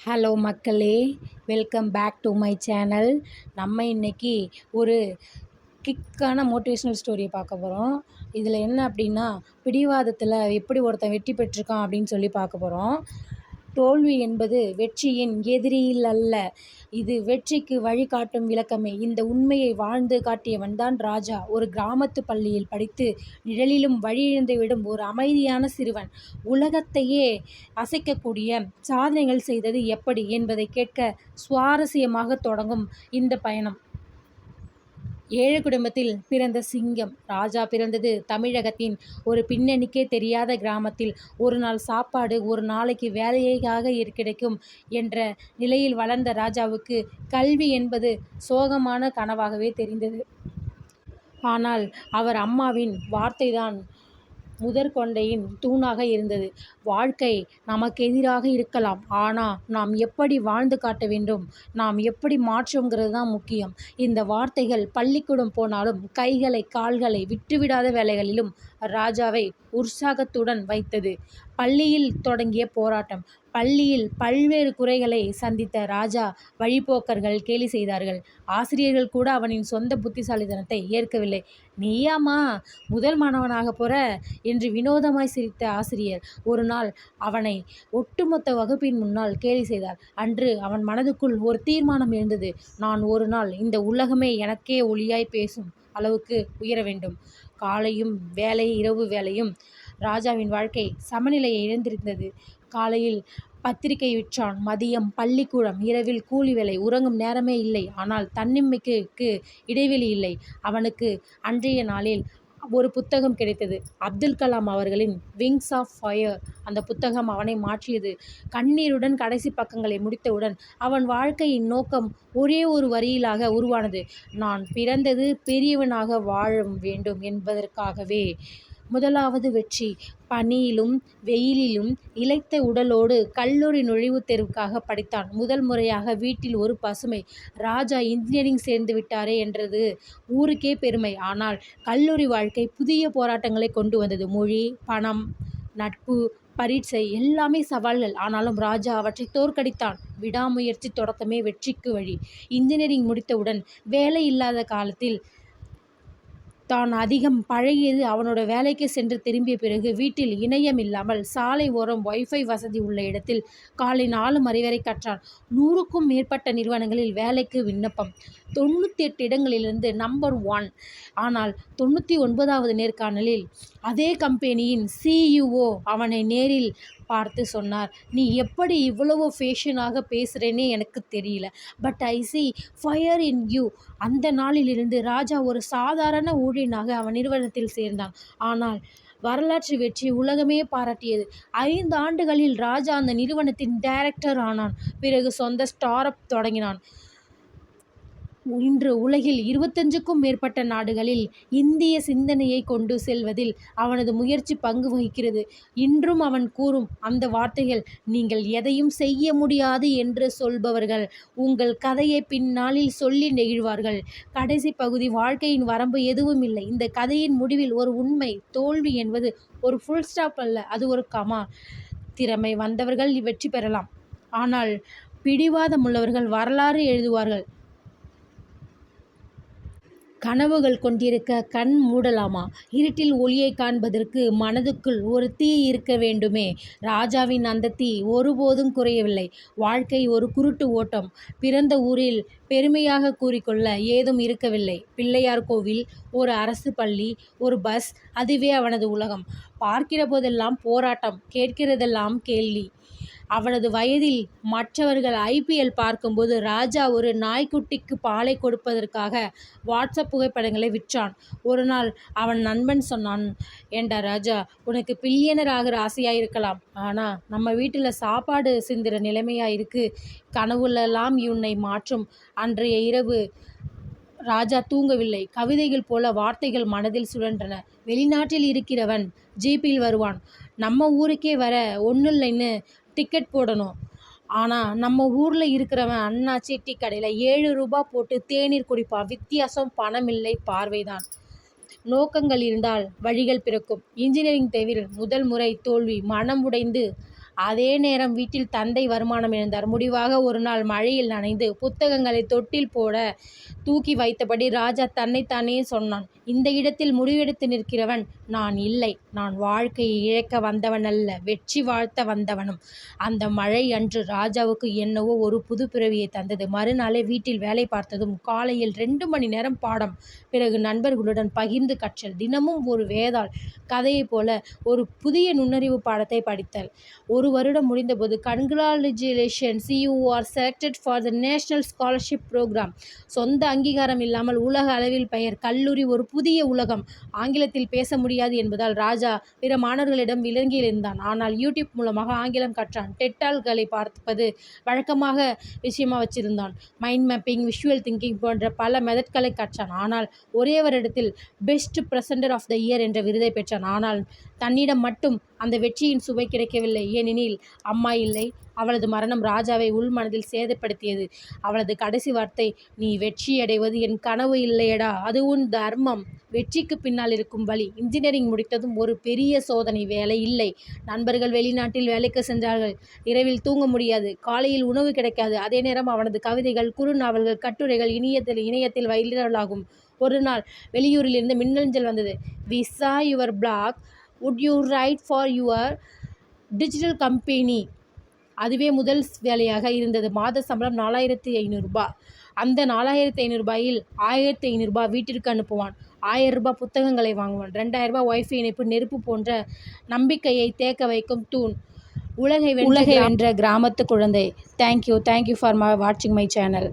Hello மக்களே. Welcome back to my channel நம்ம இன்னைக்கு ஒரு கிக்கான மோட்டிவேஷ்னல் ஸ்டோரியை பார்க்க போகிறோம் இதில் என்ன அப்படின்னா பிடிவாதத்தில் எப்படி ஒருத்தன் வெற்றி பெற்றிருக்கான் அப்படின்னு சொல்லி பார்க்க போகிறோம் தோல்வி என்பது வெற்றியின் எதிரியில் அல்ல. இது வெற்றிக்கு வழிகாட்டும் விளக்கமே. இந்த உண்மையை வாழ்ந்து காட்டியவன் தான் ராஜா. ஒரு கிராமத்து பள்ளியில் படித்து நிழலிலும் வழியிழந்து விடும் ஒரு அமைதியான சிறுவன். உலகத்தையே அசைக்கக்கூடிய சாதனைகள் செய்தது எப்படி என்பதை கேட்க சுவாரஸ்யமாக தொடங்கும் இந்த பயணம். ஏழை குடும்பத்தில் பிறந்த சிங்கம். ராஜா பிறந்தது தமிழகத்தின் ஒரு பின்னணிக்கே தெரியாத கிராமத்தில். ஒரு நாள் சாப்பாடு ஒரு நாளைக்கு வேலையாக கிடைக்கும் என்ற நிலையில் வளர்ந்த ராஜாவுக்கு கல்வி என்பது சோகமான கனவாகவே தெரிந்தது. ஆனால் அவர் அம்மாவின் வார்த்தைதான் முதற்கொண்டையின் தூணாக இருந்தது. வாழ்க்கை நமக்கு எதிராக இருக்கலாம். ஆனால் நாம் எப்படி வாழ்ந்து காட்ட வேண்டும்? நாம் எப்படி மாற்றோங்கிறது தான் முக்கியம். இந்த வார்த்தைகள் பள்ளிக்கூடம் போனாலும் கைகளை கால்களை விட்டுவிடாத வேலைகளிலும் ராஜாவை உற்சாகத்துடன் வைத்தது. பள்ளியில் தொடங்கிய போராட்டம். பள்ளியில் பல்வேறு குறைகளை சந்தித்த ராஜா வழிப்போக்கர்கள் கேலி செய்தார்கள். ஆசிரியர்கள் கூட அவனின் சொந்த புத்திசாலித்தனத்தை ஏற்கவில்லை. நீயாமா முதல் மாணவனாக போற என்று வினோதமாய் சிரித்த ஆசிரியர் ஒரு நாள் அவனை ஒட்டுமொத்த வகுப்பின் முன்னால் கேலி செய்தார். அன்று அவன் மனதுக்குள் ஒரு தீர்மானம் எழுந்தது. நான் ஒரு நாள் இந்த உலகமே எனக்கே ஒளியாய் பேசும் அளவுக்கு உயர வேண்டும். காலையும் வேலை இரவு வேலையும் ராஜாவின் வாழ்க்கை சமநிலையை இழந்திருந்தது. காலையில் பத்திரிகை விற்றான் மதியம் பள்ளிக்கூடம் இரவில் கூலி வேலை உறங்கும் நேரமே இல்லை. ஆனால் தன்னிமைக்கு இடைவெளி இல்லை. அவனுக்கு அன்றைய நாளில் ஒரு புத்தகம் கிடைத்தது. அப்துல் கலாம் அவர்களின் விங்ஸ் ஆஃப் ஃபயர் அந்த புத்தகம் அவனை மாற்றியது. கண்ணீருடன் கடைசி பக்கங்களை முடித்தவுடன் அவன் வாழ்க்கையின் நோக்கம் ஒரே ஒரு வரியிலாக உருவானது. நான் பிறந்தது பெரியவனாக வாழ வேண்டும் என்பதற்காகவே முதலாவது வெற்றி. பனியிலும் வெயிலிலும் இளைத்த உடலோடு கல்லூரி நுழைவுத் தேர்வுக்காக படித்தான். முதல் முறையாக வீட்டில் ஒரு பசுமை ராஜா இன்ஜினியரிங் சேர்ந்து விட்டாரே என்றது ஊருக்கே பெருமை. ஆனால் கல்லூரி வாழ்க்கை புதிய போராட்டங்களை கொண்டு வந்தது. மொழி பணம் நட்பு பரீட்சை எல்லாமே சவால்கள். ஆனாலும் ராஜா அவற்றை தோற்கடித்தான். விடாமுயற்சி தொடக்கமே வெற்றிக்கு வழி. இன்ஜினியரிங் முடித்தவுடன் வேலை இல்லாத காலத்தில் தான் அதிகம் பழகியது அவனோட வேலைக்கு சென்று திரும்பிய பிறகு வீட்டில் இணையம் இல்லாமல் சாலை ஓரம் ஒய்ஃபை வசதி உள்ள இடத்தில் காலை நாலு மணி வரை கற்றான். நூறுக்கும் மேற்பட்ட நிறுவனங்களில் வேலைக்கு விண்ணப்பம். தொண்ணூற்றி எட்டு இடங்களிலிருந்து நம்பர் ஒன் ஆனால் தொண்ணூற்றி ஒன்பதாவது நேர்காணலில் அதே கம்பெனியின் சிஇஓ அவனை நேரில் பார்த்து சொன்னார். நீ எப்படி இவ்வளவு ஃபேஷனாக பேசுகிறேனே எனக்கு தெரியல. But I see fire in you அந்த நாளிலிருந்து ராஜா ஒரு சாதாரண ஊழியனாக அவன் நிறுவனத்தில் சேர்ந்தான். ஆனால் வரலாற்று வெற்றி உலகமே பாராட்டியது. ஐந்து ஆண்டுகளில் ராஜா அந்த நிறுவனத்தின் டைரக்டர் ஆனான். பிறகு சொந்த ஸ்டார் அப் தொடங்கினான். இன்று உலகில் இருபத்தஞ்சுக்கும் மேற்பட்ட நாடுகளில் இந்திய சிந்தனையை கொண்டு செல்வதில் அவனது முயற்சி பங்கு வகிக்கிறது. இன்றும் அவன் கூறும் அந்த வார்த்தைகள் நீங்கள் எதையும் செய்ய முடியாது என்று சொல்பவர்கள் உங்கள் கதையை பின்னாளில் சொல்லி நெகிழ்வார்கள். கடைசி பகுதி வாழ்க்கையின் வரம்பு எதுவும் இல்லை. இந்த கதையின் முடிவில் ஒரு உண்மை தோல்வி என்பது ஒரு ஃபுல் ஸ்டாப் அல்ல அது ஒரு கமா. திறமை வந்தவர்கள் வெற்றி பெறலாம். ஆனால் பிடிவாதமுள்ளவர்கள் வரலாறு எழுதுவார்கள். கனவுகள் கொண்டிருக்க கண் மூடலாமா? இருட்டில் ஒளியை காண்பதற்கு மனதுக்குள் ஒரு தீ இருக்க வேண்டுமே. ராஜாவின் அந்த தீ ஒருபோதும் குறையவில்லை. வாழ்க்கை ஒரு குருட்டு ஓட்டம். பிறந்த ஊரில் பெருமையாக கூறிக்கொள்ள ஏதும் இருக்கவில்லை. பிள்ளையார் கோவில் ஒரு அரசு பள்ளி ஒரு பஸ் அதுவே அவனது உலகம். பார்க்கிற போதெல்லாம் போராட்டம் கேட்கிறதெல்லாம் கேள்வி. அவனது வயதில் மற்றவர்கள் ஐபிஎல் பார்க்கும்போது ராஜா ஒரு நாய்க்குட்டிக்கு பாலை கொடுப்பதற்காக வாட்ஸ்அப் புகைப்படங்களை விற்றான். ஒரு நாள் அவன் நண்பன் சொன்னான் ஏண்டா ராஜா உனக்கு பில்லியனர் ஆகிற ஆசையாக இருக்கலாம். ஆனால் நம்ம வீட்டில் சாப்பாடு சிந்துற நிலைமையாக இருக்குது கனவுலெல்லாம் உன்னை மாற்றும். அன்றைய இரவு ராஜா தூங்கவில்லை. கவிதைகள் போல வார்த்தைகள் மனதில் சுழன்றன. வெளிநாட்டில் இருக்கிறவன் ஜீப்பில் வருவான். நம்ம ஊருக்கே வர ஒன்றும் இல்லைன்னு டிக்கெட் போடணும். ஆனால் நம்ம ஊரில் இருக்கிறவன் அண்ணாச்சி டீ கடையில் ஏழு ரூபா போட்டு தேநீர் குடிப்பான் வித்தியாசம் பணமில்லை பார்வைதான். நோக்கங்கள் இருந்தால் வழிகள் பிறக்கும். இன்ஜினியரிங் தேர்வில் முதல் முறை தோல்வி மனம் உடைந்து அதே நேரம் வீட்டில் தந்தை வருமானம் இழந்தார். முடிவாக ஒரு நாள் மழையில் நனைந்து புத்தகங்களை தொட்டில் போட தூக்கி வைத்தபடி ராஜா தன்னைத்தானே சொன்னான் இந்த இடத்தில் முடிவெடுத்து நிற்கிறவன் நான் இல்லை. நான் வாழ்க்கையை இழக்க வந்தவனல்ல வெற்றி வாழ்த்த வந்தவனும். அந்த மழை அன்று ராஜாவுக்கு என்னவோ ஒரு புதுப்பிறவியைத் தந்தது. மறுநாளே வீட்டில் வேலை பார்த்ததும் காலையில் ரெண்டு மணி நேரம் பாடம். பிறகு நண்பர்களுடன் பகிர்ந்து கற்றல். தினமும் ஒரு வேதாள் கதையைப் போல ஒரு புதிய நுண்ணறிவு பாடத்தை படித்தல். ஒரு வருடம் முடிந்தபோது congratulations you are selected for the national scholarship program சொந்த அங்கீகாரம் இல்லாமல் உலக அளவில் பெயர். கல்லூரி ஒரு புதிய உலகம். ஆங்கிலத்தில் பேச முடியாது என்பதால் ராஜா பிற மாணவர்களிடம் விலகியிருந்தான். ஆனால் யூடியூப் மூலமாக ஆங்கிலம் கற்றான். டெட்டால்களை பார்ப்பது வழக்கமாக விஷயமா வச்சிருந்தான். மைண்ட் மேப்பிங் விஷுவல் திங்கிங் போன்ற பல மெதட்களை கற்றான். ஆனால் ஒரே வருடத்தில் best presenter of the year என்ற விருதை பெற்றான். ஆனால் தன்னிடம் மட்டும் அந்த வெற்றியின் சுவை கிடைக்கவில்லை. ஏனெனில் அம்மா இல்லை. அவளது மரணம் ராஜாவை உள்மனதில் சேதப்படுத்தியது. அவளது கடைசி வார்த்தை நீ வெற்றி அடைவது என் கனவு இல்லையடா அது உன் தர்மம். வெற்றிக்கு பின்னால் இருக்கும் வழி. இன்ஜினியரிங் முடித்ததும் ஒரு பெரிய சோதனை. வேலை இல்லை. நண்பர்கள் வெளிநாட்டில் வேலைக்கு சென்றார்கள். இரவில் தூங்க முடியாது. காலையில் உணவு கிடைக்காது. அதே நேரம் அவனது கவிதைகள் குறுநாவல்கள் கட்டுரைகள் இணையத்தில் இணையத்தில் வைரலாகும். ஒரு நாள் வெளியூரிலிருந்து மின்னஞ்சல் வந்தது. Visa your blog. Would you write for your digital company. அதுவே முதல் வேலையாக இருந்தது. மாத சம்பளம் நாலாயிரத்து ஐந்நூறு ரூபா. அந்த நாலாயிரத்து ஐந்நூறு ரூபாயில் ஆயிரத்து ஐந்நூறு ரூபா வீட்டிற்கு அனுப்புவான். ஆயிரம் ரூபா புத்தகங்களை வாங்குவான். ரெண்டாயிரம் ரூபா வைஃபை இணைப்பு நெருப்பு போன்ற நம்பிக்கையைத் தேக்க வைக்கும் தூண். உலகை வென்ற கிராமத்துக் குழந்தை. Thank you thank you for வாட்சிங் மை சேனல்.